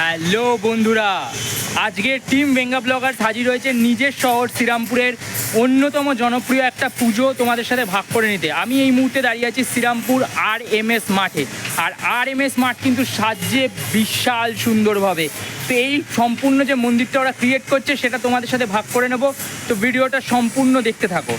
Hello বন্ধুরা, আজকে team বেঙ্গা blogger হাজির হয়েছে নিজের শহর শ্রীরামপুরের অন্যতম জনপ্রিয় একটা পুজো তোমাদের সাথে ভাগ করে নিতে। আমি এই মুহূর্তে দাঁড়িয়ে আছি শ্রীরামপুর আর এম এস মাঠে। আর আর এম এস মাঠ কিন্তু সাজছে বিশাল সুন্দরভাবে। তো এই সম্পূর্ণ যে মন্দিরটা ওরা ক্রিয়েট করছে, সেটা তোমাদের সাথে ভাগ করে নেব। তো ভিডিওটা সম্পূর্ণ দেখতে থাকো।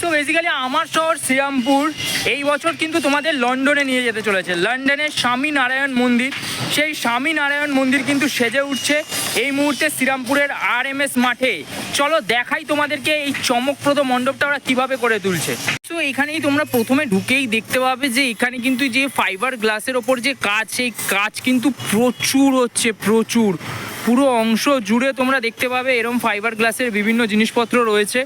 তো বেসিক্যালি আমার শহর শ্রীরামপুর এই বছর কিন্তু তোমাদের লন্ডনে নিয়ে যেতে চলেছে। লন্ডনের স্বামী নারায়ণ মন্দির। সেই স্বামী নারায়ণ মন্দির কিন্তু সেজে উঠছে এই মুহূর্তে শ্রীরামপুরের আর এম এস মাঠে। চলো দেখাই তোমাদেরকে এই চমকপ্রদ মণ্ডপটা ওরা কীভাবে করে তুলছে। তো এখানেই তোমরা প্রথমে ঢুকেই দেখতে পাবে যে এখানে কিন্তু যে ফাইবার গ্লাসের ওপর যে কাজ, সেই কাজ কিন্তু প্রচুর হচ্ছে, প্রচুর। পুরো অংশ জুড়ে তোমরা দেখতে পাবে এরম ফাইবার গ্লাসের বিভিন্ন জিনিসপত্র রয়েছে,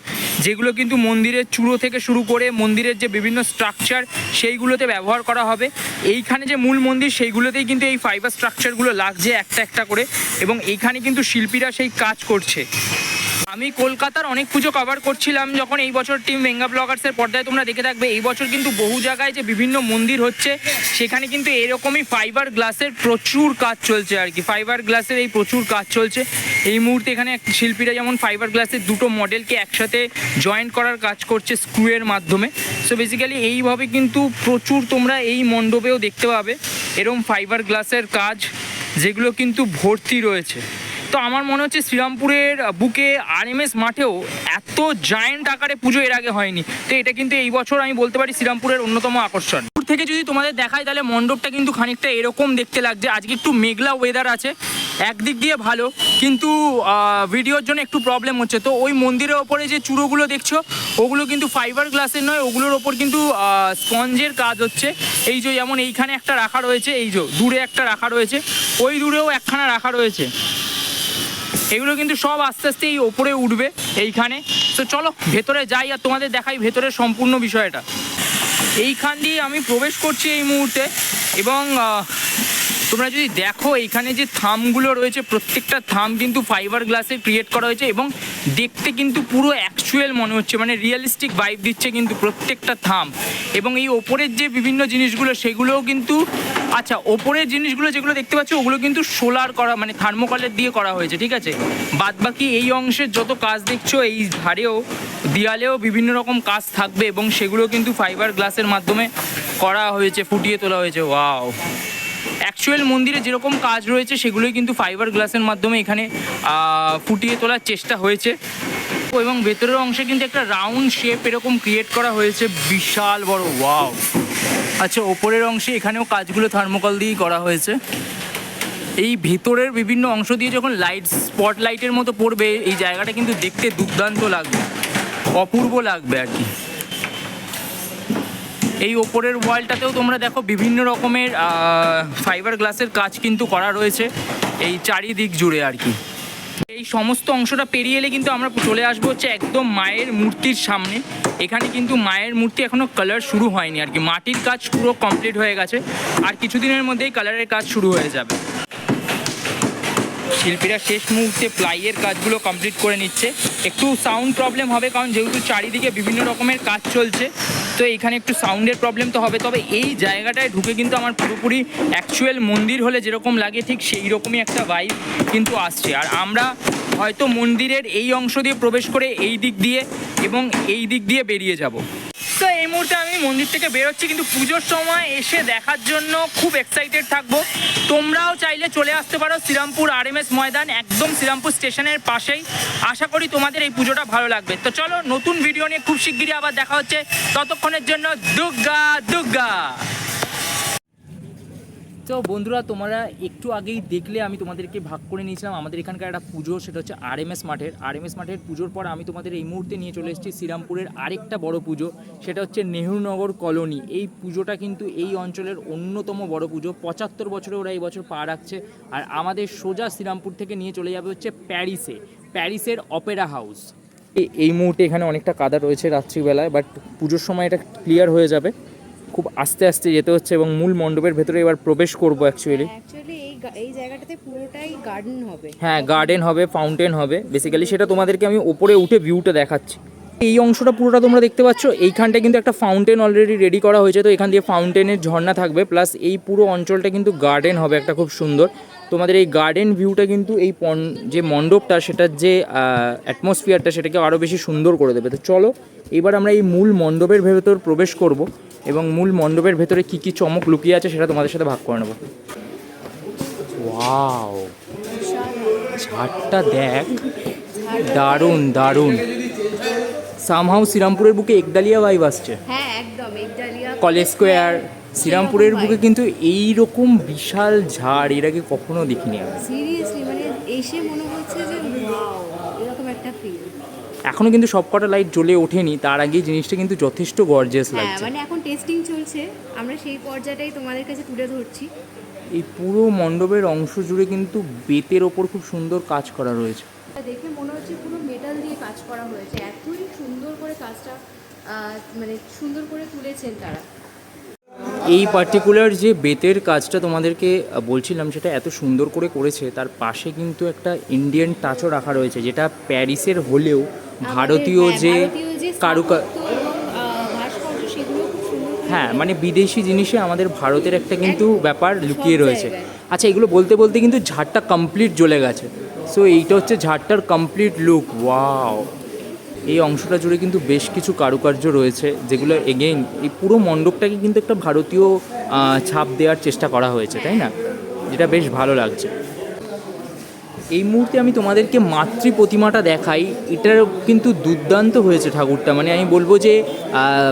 যেগুলো কিন্তু মন্দিরের চূড়ো থেকে শুরু করে মন্দিরের যে বিভিন্ন স্ট্রাকচার সেইগুলোতে ব্যবহার করা হবে। এইখানে যে মূল মন্দির, সেইগুলোতেই কিন্তু এই ফাইবার স্ট্রাকচারগুলো লাগছে একটা একটা করে। এবং এইখানে কিন্তু শিল্পীরা সেই কাজ করছে। আমি কলকাতার অনেক পুজো কভার করছিলাম যখন এই বছর টিম বেঙ্গা ব্লগার্সের পর্দায় তোমরা দেখে থাকবে। এই বছর কিন্তু বহু জায়গায় যে বিভিন্ন মন্দির হচ্ছে, সেখানে কিন্তু এরকমই ফাইবার গ্লাসের প্রচুর কাজ চলছে আর কি। ফাইবার গ্লাসের এই প্রচুর কাজ চলছে। এই মুহূর্তে এখানে শিল্পীরা যেমন ফাইবার গ্লাসের দুটো মডেলকে একসাথে জয়েন্ট করার কাজ করছে স্ক্রুয়ের মাধ্যমে। সো বেসিক্যালি এইভাবে কিন্তু প্রচুর তোমরা এই মণ্ডপেও দেখতে পাবে। এরম ফাইবার গ্লাসের কাজ যেগুলো কিন্তু ভর্তি রয়েছে। তো আমার মনে হচ্ছে শ্রীরামপুরের বুকে আর এম এস মাঠেও এত জায়েন্ট আকারে পুজো এর আগে হয়নি। তো এটা কিন্তু এই বছর আমি বলতে পারি শ্রীরামপুরের অন্যতম আকর্ষণ। দূর থেকে যদি তোমাদের দেখায় তাহলে মণ্ডপটা কিন্তু খানিকটা এরকম দেখতে লাগছে। আজকে একটু মেঘলা ওয়েদার আছে, একদিক দিয়ে ভালো, কিন্তু ভিডিওর জন্য একটু প্রবলেম হচ্ছে। তো ওই মন্দিরের ওপরে যে চূড়োগুলো দেখছ, ওগুলো কিন্তু ফাইবার গ্লাসের নয়, ওগুলোর ওপর কিন্তু স্পঞ্জের কাজ হচ্ছে। এই যে যেমন এইখানে একটা রাখা রয়েছে, এই যে দূরে একটা রাখা রয়েছে, ওই দূরেও একখানা রাখা রয়েছে। এগুলো কিন্তু সব আস্তে আস্তে এই ওপরে উঠবে এইখানে। তো চলো, ভেতরে যাই আর তোমাদের দেখাই ভেতরের সম্পূর্ণ বিষয়টা। এইখান দিয়ে আমি প্রবেশ করছি এই মুহূর্তে এবং তোমরা যদি দেখো, এইখানে যে থামগুলো রয়েছে, প্রত্যেকটা থাম কিন্তু ফাইবার গ্লাসে ক্রিয়েট করা হয়েছে এবং দেখতে কিন্তু পুরো অ্যাকচুয়াল মনে হচ্ছে মানে রিয়েলিস্টিক ভাইব দিচ্ছে কিন্তু প্রত্যেকটা থাম। এবং এই ওপরের যে বিভিন্ন জিনিসগুলো, সেগুলোও কিন্তু আচ্ছা ওপরের জিনিসগুলো যেগুলো দেখতে পাচ্ছ, ওগুলো কিন্তু সোলার করা মানে থার্মোকলের দিয়ে করা হয়েছে, ঠিক আছে? বাদ বাকি এই অংশের যত কাজ দেখছ, এই ধারেও দেয়ালেও বিভিন্ন রকম কাজ থাকবে এবং সেগুলো কিন্তু ফাইবার গ্লাসের মাধ্যমে করা হয়েছে, ফুটিয়ে তোলা হয়েছে ওয়াও অ্যাকচুয়াল মন্দিরে যেরকম কাজ রয়েছে, সেগুলোই কিন্তু ফাইবার গ্লাসের মাধ্যমে এখানে ফুটিয়ে তোলার চেষ্টা হয়েছে। এবং ভেতরের অংশে কিন্তু একটা রাউন্ড শেপ এরকম ক্রিয়েট করা হয়েছে। বিশাল বড় ওয়াও আচ্ছা ওপরের অংশে এখানেও কাজগুলো থার্মোকল দিয়েই করা হয়েছে। এই ভেতরের বিভিন্ন অংশ দিয়ে যখন লাইট স্পট লাইটের মতো পড়বে, এই জায়গাটা কিন্তু দেখতে দুর্দান্ত লাগবে। অপূর্ব লাগবে আর কি। এই ওপরের ওয়ালটাতেও তোমরা দেখো বিভিন্ন রকমের ফাইবার গ্লাসের কাজ কিন্তু করা রয়েছে। এই চারিদিক জুড়ে আর কি। এই সমস্ত অংশটা পেরিয়ে এলে কিন্তু আমরা চলে আসব হচ্ছে একদম মায়ের মূর্তির সামনে। এখানে কিন্তু মায়ের মূর্তি এখনও কালার শুরু হয়নি আর কি। মাটির কাজ পুরো কমপ্লিট হয়ে গেছে। আর কিছুদিনের মধ্যেই কালারের কাজ শুরু হয়ে যাবে। শিল্পীরা শেষ মুহূর্তে প্লাইয়ের কাজগুলো কমপ্লিট করে নিচ্ছে। একটু সাউন্ড প্রবলেম হবে কারণ যেহেতু চারিদিকে বিভিন্ন রকমের কাজ চলছে তো এখানে একটু সাউন্ডের প্রবলেম তো হবে। তবে এই জায়গাটায় ঢুকে কিন্তু আমার পুরোপুরি অ্যাকচুয়াল মন্দির হলে যেরকম লাগে, ঠিক সেই রকমই একটা ভাইব কিন্তু আসছে। আর আমরা হয়তো মন্দিরের এই অংশ দিয়ে প্রবেশ করে এই দিক দিয়ে এবং এই দিক দিয়ে বেরিয়ে যাব। এই মুহূর্তে আমি মন্দির থেকে বেরোচ্ছি, কিন্তু পুজোর সময় এসে দেখার জন্য খুব এক্সাইটেড থাকব। তোমরাও চাইলে চলে আসতে পারো Srirampur R M S Maidan, একদম শ্রীরামপুর স্টেশনের পাশেই। আশা করি তোমাদের এই পুজোটা ভালো লাগবে। তো চলো নতুন ভিডিও নিয়ে খুব শিগগিরই আবার দেখা হচ্ছে। ততক্ষণের জন্য দুর্গা দুর্গা তো বন্ধুরা, তোমরা একটু আগেই দেখলে আমি তোমাদেরকে ভাগ করে নিয়েছিলাম। আমাদের এখানকার একটা পুজো, সেটা হচ্ছে আর এম এস মাঠের। আর এম এস মাঠের পুজোর পর আমি তোমাদের এই মুহূর্তে নিয়ে চলে এসেছি শ্রীরামপুরের আরেকটা বড় পুজো, সেটা হচ্ছে নেহরুনগর কলোনি। এই পুজোটা কিন্তু এই অঞ্চলের অন্যতম বড় পুজো। পঁচাত্তর বছরে ওরা এই বছর পা রাখছে। আর আমাদের সোজা শ্রীরামপুর থেকে নিয়ে চলে যাবে হচ্ছে প্যারিসে, প্যারিসের অপেরা হাউস। এই মুহূর্তে এখানে অনেকটা কাদা রয়েছে রাত্রিবেলায়, বাট পুজোর সময় এটা ক্লিয়ার হয়ে যাবে। খুব আস্তে আস্তে যেতে হচ্ছে এবং মূল মণ্ডপের ভেতরে এবার প্রবেশ করব অ্যাকচুয়ালি অ্যাকচুয়ালি এই জায়গাটাতে পুরোটাই গার্ডেন হবে। হ্যাঁ গার্ডেন হবে ফাউন্টেন হবে। বেসিক্যালি সেটা তোমাদেরকে আমি ওপরে উঠে ভিউটা দেখাচ্ছি। এই অংশটা পুরোটা তোমরা দেখতে পাচ্ছ এইখানটা কিন্তু একটা ফাউন্টেন অলরেডি রেডি করা হয়েছে তো এখান দিয়ে ফাউন্টেনের ঝর্ণা থাকবে প্লাস এই পুরো অঞ্চলটা কিন্তু গার্ডেন হবে একটা খুব সুন্দর। তোমাদের এই গার্ডেন ভিউটা কিন্তু এই পন যে মণ্ডপটা সেটার যে অ্যাটমসফিয়ারটা সেটাকে আরও বেশি সুন্দর করে দেবে। তো চলো এবার আমরা এই মূল মণ্ডপের ভেতর প্রবেশ করব। এবং মূল মণ্ডপের ভেতরে কী কী চমক লুকিয়ে আছে সেটা তোমাদের সাথে ভাগ করে নেব। ওয়াও। ঝাড়টা দেখ। দারুণ দারুণ। সামহাউ শ্রীরামপুরের বুকে একদালিয়া ভাইব আসছে। হ্যাঁ একদম একডালিয়া কলেজ স্কোয়ার শ্রীরামপুরের বুকে কিন্তু এই রকম বিশাল ঝাড় এর আগে কখনো দেখিনি আমি। সিরিয়াসলি মানে এসে মনে হচ্ছে যে ওয়াও এরকম একটা ফিল এখনও কিন্তু সবকটা লাইট জ্বলে ওঠেনি তার আগে জিনিসটা কিন্তু যথেষ্ট গর্জিয়াস হ্যাঁ লাগছে। মানে এখন টেস্টিং চলছে আমরা সেই পর্যায়টাই তোমাদের কাছে তুলে ধরছি। এই পুরো মণ্ডপের অংশ জুড়ে কিন্তু বেতের ওপর খুব সুন্দর কাজ করা রয়েছে। দেখে মনে হচ্ছে পুরো মেটাল দিয়ে কাজ করা হয়েছে এতই সুন্দর করে কাজটা মানে সুন্দর করে তুলেছেন তারা। এই পার্টিকুলার যে বেতের কাজটা তোমাদেরকে বলছিলাম সেটা এত সুন্দর করে করেছে তার পাশে কিন্তু একটা ইন্ডিয়ান টাচও রাখা রয়েছে যেটা প্যারিসের হলেও ভারতীয় যে হ্যাঁ, কারুকা হ্যাঁ মানে বিদেশি জিনিসে আমাদের ভারতের একটা কিন্তু ব্যাপার লুকিয়ে রয়েছে। আচ্ছা এগুলো বলতে বলতে কিন্তু ঝাড়টা কমপ্লিট জ্বলে গেছে। সো এইটা হচ্ছে ঝাড়টার কমপ্লিট লুক ওয়াও এই অংশটা জুড়ে কিন্তু বেশ কিছু কারুকার্য রয়েছে যেগুলো এগেইন এই পুরো মণ্ডপটাকে কিন্তু একটা ভারতীয় ছাপ দেওয়ার চেষ্টা করা হয়েছে তাই না? যেটা বেশ ভালো লাগছে। এই মুহূর্তে আমি তোমাদেরকে মাতৃ প্রতিমাটা দেখাই এটার কিন্তু দুর্দান্ত হয়েছে ঠাকুরটা। মানে আমি বলব যে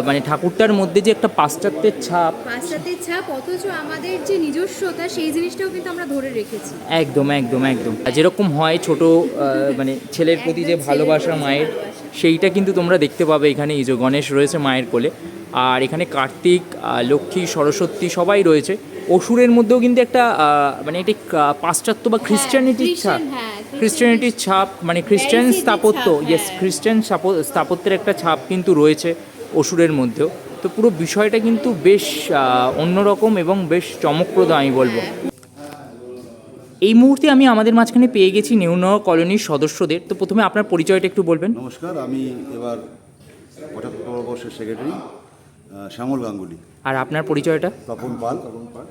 মানে ঠাকুরটার মধ্যে যে একটা পাশ্চাত্যের ছাপ। পাশ্চাত্যের ছাপ অথচ আমাদের যে নিজস্বতা সেই জিনিসটাও কিন্তু আমরা ধরে রেখেছি। একদম একদম একদম। যেরকম হয় ছোট মানে ছেলের প্রতি যে ভালোবাসা মায়ের। সেইটা কিন্তু তোমরা দেখতে পাবে এখানে। এই যে গণেশ রয়েছে মায়ের কোলে। আর এখানে কার্তিক লক্ষ্মী সরস্বতী সবাই রয়েছে। অসুরের মধ্যেও কিন্তু একটা মানে এটি পাশ্চাত্য বা খ্রিস্টানিটির ছাপ। খ্রিস্টান, হ্যাঁ, খ্রিস্টানিটির ছাপ মানে খ্রিস্টান স্থাপত্য ইয়েস হ্যাঁ। খ্রিস্টান স্থাপত্যের একটা ছাপ কিন্তু রয়েছে অসুরের মধ্যেও। তো পুরো বিষয়টা কিন্তু বেশ অন্যরকম এবং বেশ চমকপ্রদ আমি বলব। এই মুহূর্তে আমি আমাদের মাঝখানে পেয়ে গেছি নিউনগর কলোনির সদস্যদের। তো প্রথমে আপনার পরিচয়টা একটু বলবেন। নমস্কার আমি এবার পঁচাত্তর সেক্রেটারি শ্যামল গাঙ্গুলি। আর আপনার পরিচয়টা? তপন পাল। তপন পাল।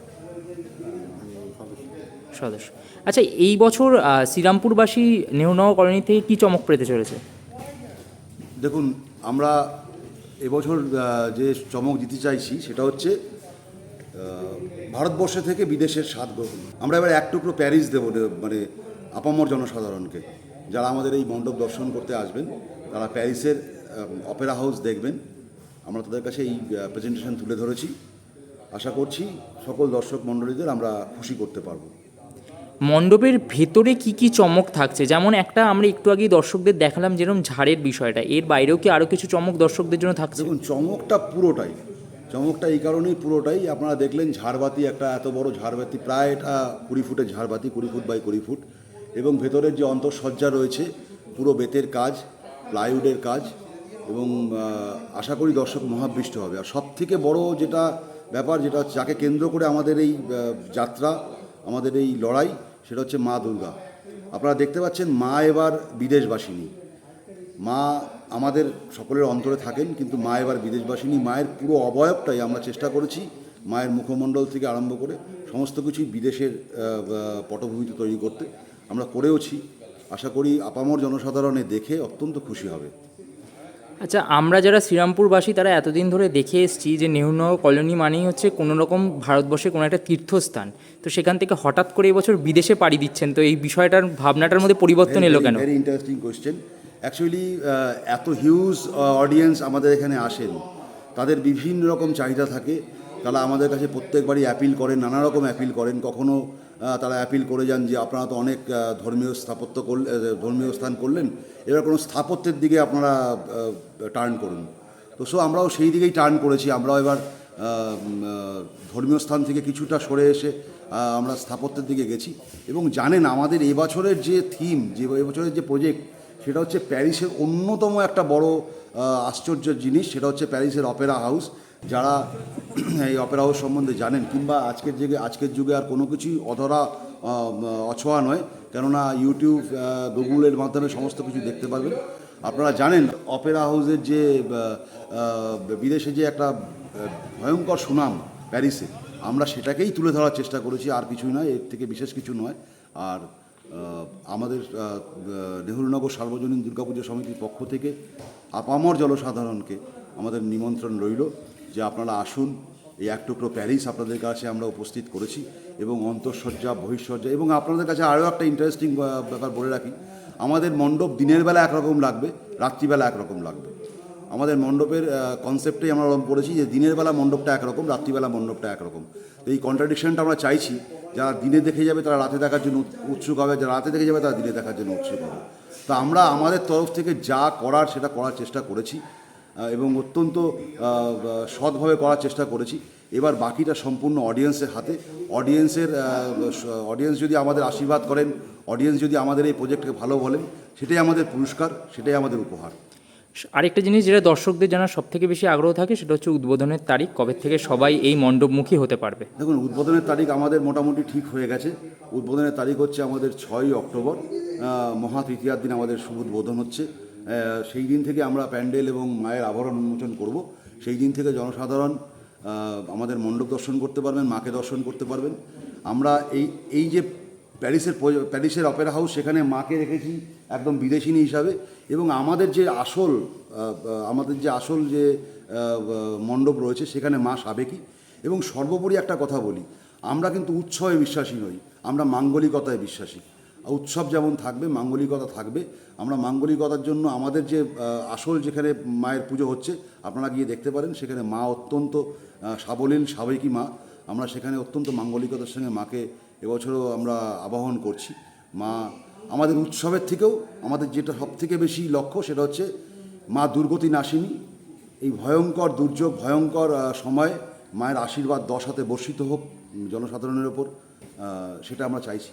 সদস্য। আচ্ছা এই বছর শ্রীরামপুরবাসী নিউনগর কলোনি থেকে কি চমক পেতে চলেছে? দেখুন আমরা এবছর যে চমক দিতে চাইছি সেটা হচ্ছে ভারতবর্ষ থেকে বিদেশের স্বাদ গ্রহণ। আমরা এবার এক টুকরো প্যারিস দেবো মানে আপামর জনসাধারণকে। যারা আমাদের এই মণ্ডপ দর্শন করতে আসবেন তারা প্যারিসের অপেরা হাউস দেখবেন। আমরা তাদের কাছে এই প্রেজেন্টেশন তুলে ধরেছি। আশা করছি সকল দর্শক মণ্ডলীদের আমরা খুশি করতে পারব। মণ্ডপের ভেতরে কি কি চমক থাকছে? যেমন একটা আমরা একটু আগেই দর্শকদের দেখালাম যেরকম ঝাড়ের বিষয়টা। এর বাইরেও কি আরও কিছু চমক দর্শকদের জন্য থাকছে? দেখুন চমকটা পুরোটাই। চমকটা এই কারণেই পুরোটাই। আপনারা দেখলেন ঝাড়বাতি একটা এত বড় ঝাড়বাতি, প্রায় এটা কুড়ি ফুটের ঝাড়বাতি, কুড়ি ফুট বাই কুড়ি ফুট। এবং ভেতরের যে অন্তঃসজ্জা রয়েছে, পুরো বেতের কাজ, প্লাইউডের কাজ এবং আশা করি দর্শক মহাবৃষ্ট হবে। আর সব থেকে বড় যেটা ব্যাপার, যেটা হচ্ছে যাকে কেন্দ্র করে আমাদের এই যাত্রা, আমাদের এই লড়াই, সেটা হচ্ছে মা দুর্গা। আপনারা দেখতে পাচ্ছেন মা এবার বিদেশবাসিনী মা আমাদের সকলের অন্তরে থাকেন কিন্তু মা এবার বিদেশবাসিনী মায়ের পুরো অবয়বটাই আমরা চেষ্টা করেছি মায়ের মুখমণ্ডল থেকে আরম্ভ করে সমস্ত কিছুই বিদেশের পটভূমিতে তৈরি করতে আমরা করেওছি। আশা করি আপামর জনসাধারণে দেখে অত্যন্ত খুশি হবে। আচ্ছা আমরা যারা শ্রীরামপুরবাসী তারা এতদিন ধরে দেখে এসেছি যে নেহরুনগর কলোনি মানেই হচ্ছে কোনো রকম ভারতবর্ষে কোনো একটা তীর্থস্থান। তো সেখান থেকে হঠাৎ করে এবছর বিদেশে পাড়ি দিচ্ছেন। তো এই বিষয়টার ভাবনাটার মধ্যে পরিবর্তন এলো কেন? ভেরি ইন্টারেস্টিং কোয়েশ্চেন অ্যাকচুয়ালি এত হিউজ অডিয়েন্স আমাদের এখানে আসেন। তাদের বিভিন্ন রকম চাহিদা থাকে। তারা আমাদের কাছে প্রত্যেকবারই অ্যাপিল করেন, নানা রকম অ্যাপিল করেন। কখনো তারা অ্যাপিল করে যান যে আপনারা তো অনেক ধর্মীয় স্থাপত্য করলে ধর্মীয় স্থান করলেন। এবার কোনো স্থাপত্যের দিকে আপনারা টার্ন করুন। তো সো আমরাও সেই দিকেই টার্ন করেছি। আমরাও এবার ধর্মীয় স্থান থেকে কিছুটা সরে এসে আমরা স্থাপত্যের দিকে গেছি। এবং জানেন, আমাদের এবছরের যে থিম যে এবছরের যে প্রজেক্ট সেটা হচ্ছে প্যারিসের অন্যতম একটা বড় আশ্চর্য জিনিস, সেটা হচ্ছে প্যারিসের অপেরা হাউস। যারা এই অপেরা হাউস সম্বন্ধে জানেন, কিংবা আজকের যুগে আজকের যুগে আর কোনো কিছুই অধরা অছোঁয়া নয়, কেননা ইউটিউব গুগলের মাধ্যমে সমস্ত কিছু দেখতে পারবেন। আপনারা জানেন, অপেরা হাউসের যে বিদেশে যে একটা ভয়ঙ্কর সুনাম প্যারিসে, আমরা সেটাকেই তুলে ধরার চেষ্টা করেছি, আর কিছুই নয়, এর থেকে বিশেষ কিছু নয়। আর আমাদের নেহরুনগর সার্বজনীন দুর্গাপুজো সমিতির পক্ষ থেকে আপামর জনসাধারণকে আমাদের নিমন্ত্রণ রইল যে আপনারা আসুন, এই এক টুকরো প্যারিস আপনাদের কাছে আমরা উপস্থিত করেছি এবং অন্তঃসজ্জা, বহিঃসজ্জা এবং আপনাদের কাছে আরও একটা ইন্টারেস্টিং ব্যাপার বলে রাখি। আমাদের মণ্ডপ দিনের বেলা একরকম লাগবে, রাত্রিবেলা একরকম লাগবে। আমাদের মণ্ডপের কনসেপ্টেই আমরা ওরকম করেছি যে দিনের বেলা মণ্ডপটা একরকম, রাত্রিবেলা মণ্ডপটা একরকম। তো এই কন্ট্রাডিকশনটা আমরা চাইছি, যারা দিনে দেখে যাবে তারা রাতে দেখার জন্য উৎসুক হবে, যারা রাতে দেখে যাবে তারা দিনে দেখার জন্য উৎসুক হবে। তো আমরা আমাদের তরফ থেকে যা করার সেটা করার চেষ্টা করেছি এবং অত্যন্ত সৎভাবে করার চেষ্টা করেছি। এবার বাকিটা সম্পূর্ণ অডিয়েন্সের হাতে। অডিয়েন্সের অডিয়েন্স যদি আমাদের আশীর্বাদ করেন অডিয়েন্স যদি আমাদের এই প্রজেক্টকে ভালো বলেন, সেটাই আমাদের পুরস্কার, সেটাই আমাদের উপহার। আরেকটা জিনিস যেটা দর্শকদের জানার সব থেকে বেশি আগ্রহ থাকে, সেটা হচ্ছে উদ্বোধনের তারিখ, কবে থেকে সবাই এই মণ্ডপমুখী হতে পারবে। দেখুন, উদ্বোধনের তারিখ আমাদের মোটামুটি ঠিক হয়ে গেছে। উদ্বোধনের তারিখ হচ্ছে আমাদের ছয়ই অক্টোবর মহা তৃতীয়ার দিন আমাদের শুভ উদ্বোধন হচ্ছে। সেই দিন থেকে আমরা প্যান্ডেল এবং মায়ের আভরণ উন্মোচন করব। সেই দিন থেকে জনসাধারণ আমাদের মণ্ডপ দর্শন করতে পারবেন, মাকে দর্শন করতে পারবেন। আমরা এই এই যে প্যারিসের প্যারিসের অপেরা হাউস, সেখানে মাকে রেখেছি। একদম বিদেশিনী হিসাবে এবং আমাদের যে আসল আমাদের যে আসল যে মণ্ডপ রয়েছে সেখানে মা সাবেকি। এবং সর্বোপরি একটা কথা বলি, আমরা কিন্তু উৎসবে বিশ্বাসী নই, আমরা মাঙ্গলিকতায় বিশ্বাসী। উৎসব যেমন থাকবে, মাঙ্গলিকতা থাকবে। আমরা মাঙ্গলিকতার জন্য আমাদের যে আসল যেখানে মায়ের পুজো হচ্ছে, আপনারা গিয়ে দেখতে পারেন, সেখানে মা অত্যন্ত সাবলীল, সাবেকি মা। আমরা সেখানে অত্যন্ত মাঙ্গলিকতার সঙ্গে মাকে এবছরও আমরা আবাহন করছি। মা আমাদের উৎসবের থেকেও আমাদের যেটা সব থেকে বেশি লক্ষ্য সেটা হচ্ছে মা দুর্গতি নাসিনী এই ভয়ঙ্কর দুর্যোগ, ভয়ঙ্কর সময়ে মায়ের আশীর্বাদ দশ হাতে বর্ষিত হোক জনসাধারণের ওপর সেটা আমরা চাইছি।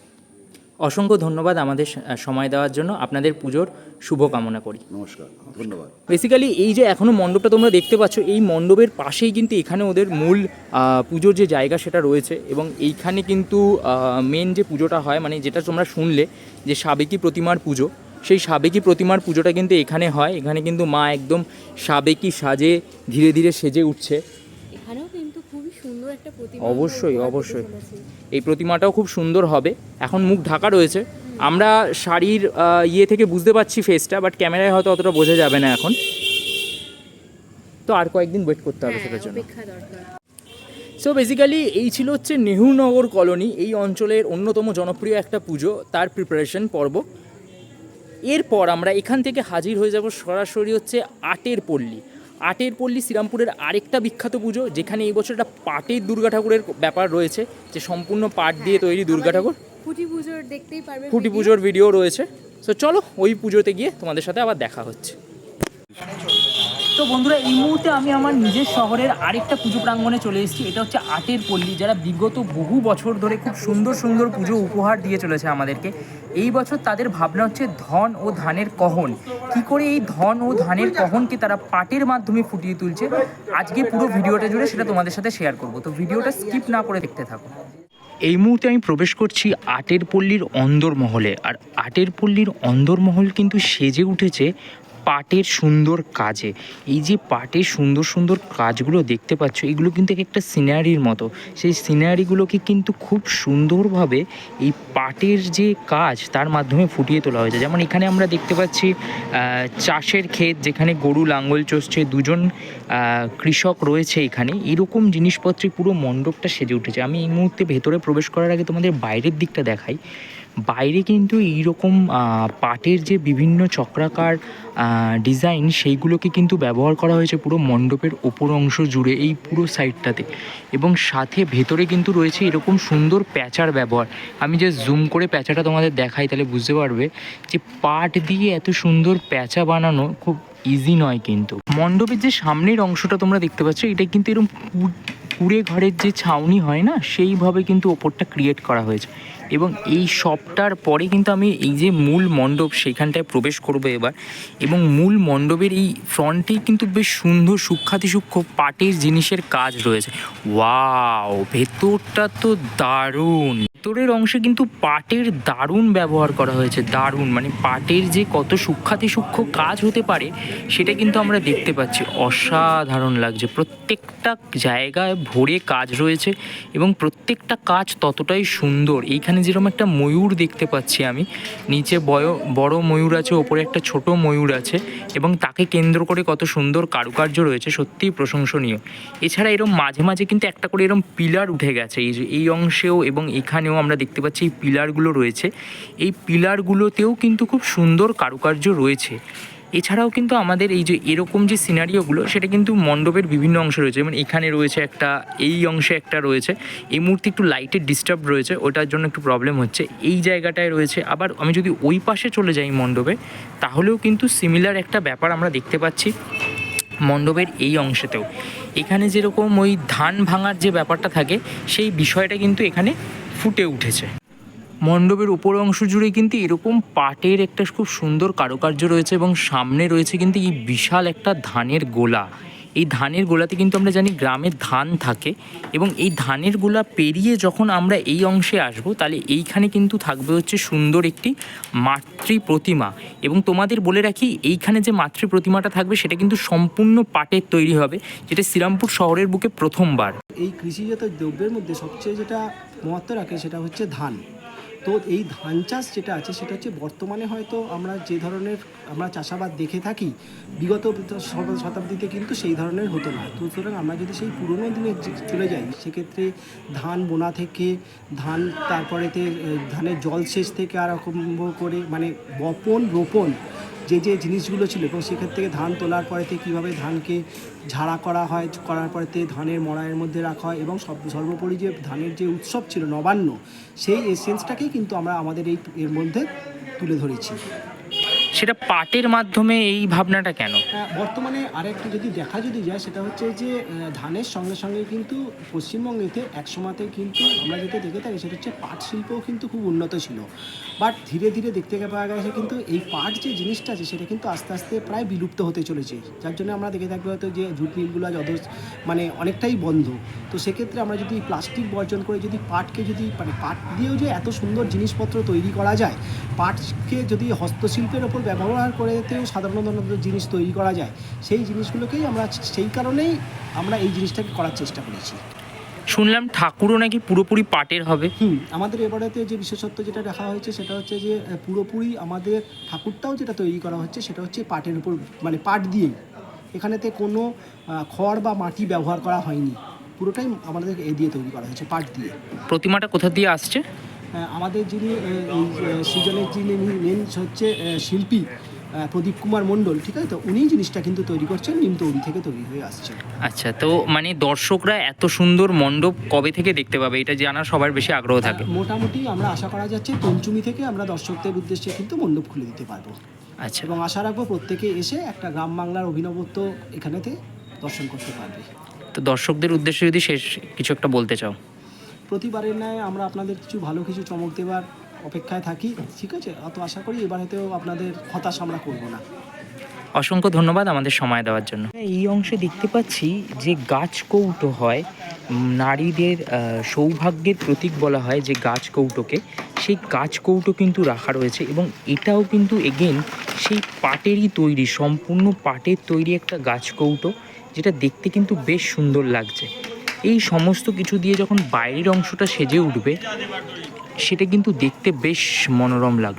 অসংখ্য ধন্যবাদ আমাদের সময় দেওয়ার জন্য। আপনাদের পুজোর শুভ কামনা করি। নমস্কার ধন্যবাদ। বেসিক্যালি এই যে এখনও মণ্ডপটা তোমরা দেখতে পাচ্ছ এই মণ্ডপের পাশেই কিন্তু এখানে ওদের মূল পুজোর যে জায়গা সেটা রয়েছে এবং এইখানে কিন্তু মেন যে পুজোটা হয় মানে যেটা তোমরা শুনলে যে সাবেকি প্রতিমার পুজো সেই সাবেকি প্রতিমার পুজোটা কিন্তু এখানে হয়। এখানে কিন্তু মা একদম সাবেকি সাজে ধীরে ধীরে সেজে উঠছে। এখানেও কিন্তু খুবই সুন্দর একটা প্রতিমা অবশ্যই, অবশ্যই। এই প্রতিমাটাও খুব সুন্দর হবে। এখন মুখ ঢাকা রয়েছে। আমরা শাড়ির ইয়ে থেকে বুঝতে পারছি ফেসটা বাট ক্যামেরায় হয়তো অতটা বোঝা যাবে না এখন। তো আর কয়েকদিন ওয়েট করতে হবে হ্যাঁ, সেটার জন্য। সো বেসিক্যালি এই ছিল হচ্ছে নেহরুনগর কলোনি। এই অঞ্চলের অন্যতম জনপ্রিয় একটা পুজো তার প্রিপারেশন পর্ব। এরপর আমরা এখান থেকে হাজির হয়ে যাব সরাসরি হচ্ছে আটের পল্লী। আটের পল্লী শ্রীরামপুরের আরেকটা বিখ্যাত পুজো যেখানে এই বছর একটা পাটের দুর্গা ঠাকুরের ব্যাপার রয়েছে যে সম্পূর্ণ পাট দিয়ে তৈরি দুর্গা ঠাকুর। ফুটি পুজোর দেখতেই পারবে ফুটি পুজোর ভিডিও রয়েছে। সো চলো ওই পুজোতে গিয়ে তোমাদের সাথে আবার দেখা হচ্ছে। তো বন্ধুরা, এই মুহূর্তে আমি আমার নিজের শহরের আরেকটা পুজো প্রাঙ্গণে চলে এসেছি। এটা হচ্ছে আটের পল্লী, যারা বিগত বহু বছর ধরে খুব সুন্দর সুন্দর পুজো উপহার দিয়ে চলেছে আমাদেরকে। এই বছর তাদের ভাবনা হচ্ছে ধন ও ধানের কহন। কি করে এই ধন ও ধানের কহনকে তারা পাটের মাধ্যমে ফুটিয়ে তুলছে? আজকে পুরো ভিডিওটা জুড়ে সেটা তোমাদের সাথে শেয়ার করব। তো ভিডিওটা স্কিপ না করে দেখতে থাকো। এই মুহূর্তে আমি প্রবেশ করছি আটের পল্লীর অন্দরমহলে। আর আটের পল্লীর অন্দরমহল কিন্তু সেজে উঠেছে পাটের সুন্দর কাজে। এই যে পাটের সুন্দর সুন্দর কাজগুলো দেখতে পাচ্ছ, এগুলো কিন্তু একটা সিনারির মতো। সেই সিনারিগুলোকে কিন্তু খুব সুন্দরভাবে এই পাটের যে কাজ, তার মাধ্যমে ফুটিয়ে তোলা হয়েছে। যেমন এখানে আমরা দেখতে পাচ্ছি চাষের ক্ষেত, যেখানে গরু লাঙ্গল চষছে, দুজন কৃষক রয়েছে এখানে। এরকম জিনিসপত্রে পুরো মণ্ডপটা সেজে উঠেছে। আমি এই মুহূর্তে ভেতরে প্রবেশ করার আগে তোমাদের বাইরের দিকটা দেখাই। বাইরে কিন্তু এইরকম পাটের যে বিভিন্ন চক্রাকার ডিজাইন সেইগুলোকে কিন্তু ব্যবহার করা হয়েছে পুরো মণ্ডপের ওপর অংশ জুড়ে এই পুরো সাইডটাতে। এবং সাথে ভেতরে কিন্তু রয়েছে এরকম সুন্দর প্যাঁচার ব্যবহার। আমি যে জুম করে প্যাঁচাটা তোমাদের দেখাই, তাহলে বুঝতে পারবে যে পাট দিয়ে এত সুন্দর প্যাঁচা বানানো খুব ইজি নয় কিন্তু। মণ্ডপের যে সামনের অংশটা তোমরা দেখতে পাচ্ছ, এটা কিন্তু এরকম কুড়ে ঘরের যে ছাউনি হয় না, সেইভাবে কিন্তু ওপরটা ক্রিয়েট করা হয়েছে। এবং এই সবটার পরে কিন্তু আমি এই যে মূল মণ্ডপ সেইখানটায় প্রবেশ করব এবার। এবং মূল মণ্ডপের এই ফ্রন্টেই কিন্তু বেশ সুন্দর সূক্ষাতি সূক্ষ্ম পাটের জিনিসের কাজ রয়েছে। ওয়াও! ভেতরটা তো দারুণ! ভেতরের অংশে কিন্তু পাটের দারুণ ব্যবহার করা হয়েছে, দারুণ। মানে পাটের যে কত সূক্ষাতি সূক্ষ্ম কাজ হতে পারে, সেটা কিন্তু আমরা দেখতে পাচ্ছি। অসাধারণ লাগছে। প্রত্যেকটা জায়গায় ভরে কাজ রয়েছে এবং প্রত্যেকটা কাজ ততটাই সুন্দর। এইখানে এখানে যেরকম একটা ময়ূর দেখতে পাচ্ছি আমি, নিচে বয়, বড় ময়ূর আছে, ওপরে একটা ছোট ময়ূর আছে এবং তাকে কেন্দ্র করে কত সুন্দর কারুকার্য রয়েছে, সত্যিই প্রশংসনীয়। এছাড়া এরম মাঝে মাঝে কিন্তু একটা করে এরম পিলার উঠে গেছে, এই এই অংশেও এবং এখানেও আমরা দেখতে পাচ্ছি এই পিলারগুলো রয়েছে। এই পিলারগুলোতেও কিন্তু খুব সুন্দর কারুকার্য রয়েছে। এছাড়াও কিন্তু আমাদের এই যে এরকম যে সিনারিওগুলো, সেটা কিন্তু মণ্ডপের বিভিন্ন অংশে রয়েছে। যেমন এখানে রয়েছে একটা, এই অংশে একটা রয়েছে। এই মুহূর্তে একটু লাইটের ডিস্টার্ব রয়েছে, ওটার জন্য একটু প্রবলেম হচ্ছে। এই জায়গাটায় রয়েছে। আবার আমি যদি ওই পাশে চলে যাই মণ্ডপে, তাহলেও কিন্তু সিমিলার একটা ব্যাপার আমরা দেখতে পাচ্ছি মণ্ডপের এই অংশেতেও। এখানে যেরকম ওই ধান ভাঙার যে ব্যাপারটা থাকে, সেই বিষয়টা কিন্তু এখানে ফুটে উঠেছে। মণ্ডপের উপর অংশ জুড়ে কিন্তু এরকম পাটের একটা খুব সুন্দর কারুকার্য রয়েছে এবং সামনে রয়েছে কিন্তু এই বিশাল একটা ধানের গোলা। এই ধানের গোলাতে কিন্তু আমরা জানি গ্রামে ধান থাকে এবং এই ধানের গোলা পেরিয়ে যখন আমরা এই অংশে আসব, তাহলে এইখানে কিন্তু থাকবে হচ্ছে সুন্দর একটি মাতৃ প্রতিমা। এবং তোমাদের বলে রাখি, এইখানে যে মাতৃ প্রতিমাটা থাকবে, সেটা কিন্তু সম্পূর্ণ পাটের তৈরি হবে, যেটা শ্রীরামপুর শহরের বুকে প্রথমবার। এই কৃষিজাত দ্রব্যের মধ্যে সবচেয়ে যেটা মহত্ব রাখে, সেটা হচ্ছে ধান। তো এই ধান চাষ যেটা আছে, সেটা হচ্ছে বর্তমানে হয়তো আমরা যে ধরনের আমরা চাষাবাদ দেখে থাকি, বিগত শতাব্দীতে কিন্তু সেই ধরনের হতো না। তো সুতরাং আমরা যদি সেই পুরনো দিনে চলে যাই, সেক্ষেত্রে ধান বোনা থেকে, ধান তারপরেতে ধানের জলসেচ থেকে আরম্ভ করে মানে বপন, রোপণ যে যে জিনিসগুলো ছিল এবং সেখান থেকে ধান তোলার পরেতে কীভাবে ধানকে ঝাড়া করা হয়, করার পরেতে ধানের মড়াইয়ের মধ্যে রাখা হয় এবং সব সর্বোপরি যে ধানের যে উৎসব ছিল নবান্ন, সেই এসেন্সটাকেই কিন্তু আমরা আমাদের এই এর মধ্যে তুলে ধরেছি। সেটা পাটের মাধ্যমে এই ভাবনাটা কেন? হ্যাঁ, বর্তমানে আরেকটা যদি দেখা যদি যায় সেটা হচ্ছে যে ধানের সঙ্গে সঙ্গে কিন্তু পশ্চিমবঙ্গেতে একসময়তে কিন্তু আমরা যেটা দেখে থাকি সেটা হচ্ছে পাট শিল্পও কিন্তু খুব উন্নত ছিল। বাট ধীরে ধীরে দেখতে পাওয়া গেছে কিন্তু এই পাট যে জিনিসটা আছে সেটা কিন্তু আস্তে আস্তে প্রায় বিলুপ্ত হতে চলেছে। যার জন্য আমরা দেখে থাকব হয়তো যে জুট মিলগুলো যত মানে অনেকটাই বন্ধ। তো সেক্ষেত্রে আমরা যদি প্লাস্টিক বর্জন করে যদি পাটকে যদি মানে পাট দিয়েও যে এত সুন্দর জিনিসপত্র তৈরি করা যায় পাটকে যদি হস্তশিল্পের ওপর ব্যবহার করেতেও ধরনের জিনিস তৈরি করা যায় সেই জিনিসগুলোকেই আমরা সেই কারণেই আমরা এই জিনিসটাকে করার চেষ্টা করেছি। শুনলাম ঠাকুরও নাকি পুরোপুরি পাটের হবে। হুম আমাদের এবারেতে যে বিশেষত্ব যেটা দেখা হয়েছে সেটা হচ্ছে যে পুরোপুরি আমাদের ঠাকুরটাও যেটা তৈরি করা হচ্ছে সেটা হচ্ছে পাটের উপর মানে পাট দিয়েই। এখানেতে কোনো খড় বা মাটি ব্যবহার করা হয়নি। পুরোটাই আমাদের এ দিয়ে তৈরি করা হয়েছে পাট দিয়ে। প্রতিমাটা কোথা দিয়ে আসছে? আমাদের যিনি এই আহ, যিনি মেন হচ্ছে শিল্পী প্রদীপ কুমার মণ্ডল ঠিক আছে? তো উনি জিনিসটা কিন্তু তৈরি করছেন নিমতৌরি থেকে তৈরি হয়ে আসছে আচ্ছা তো মানে দর্শকরা এত সুন্দর মণ্ডপ কবে থেকে দেখতে পাবে? এটা জানার সবার বেশি আগ্রহ থাকে। মোটামুটি আমরা আশা করা যাচ্ছে পঞ্চমী থেকে আমরা দর্শকদের উদ্দেশ্যে কিন্তু মণ্ডপ খুলে দিতে পারব। আচ্ছা। এবং আশা রাখব প্রত্যেকে এসে একটা গ্রাম বাংলার অভিনবত্ব এখানেতে দর্শন করতে পারবে। তো দর্শকদের উদ্দেশ্যে যদি শেষ কিছু একটা বলতে চাও। প্রতিবারের ন্যায় আমরা আপনাদের কিছু ভালো কিছু চমক দেওয়ার অপেক্ষায় থাকি ঠিক আছে? অত আশা করি এবার হয়তো আপনাদের হতাশ আমরা করব না। অসংখ্য ধন্যবাদ আমাদের সময় দেওয়ার জন্য। এই অংশে দেখতে পাচ্ছি যে গাছ কৌটো হয় নারীদের সৌভাগ্যের প্রতীক বলা হয় যে গাছ কৌটোকে। সেই গাছ কৌটো কিন্তু রাখা রয়েছে এবং এটাও কিন্তু এগেন সেই পাটেরই তৈরি সম্পূর্ণ পাটের তৈরি একটা গাছ কৌটো যেটা দেখতে কিন্তু বেশ সুন্দর লাগছে। এই সমস্ত কিছু দিয়ে যখন বাইরের অংশটা সেজে উঠবে, সেটা কিন্তু দেখতে বেশ মনোরম লাগবে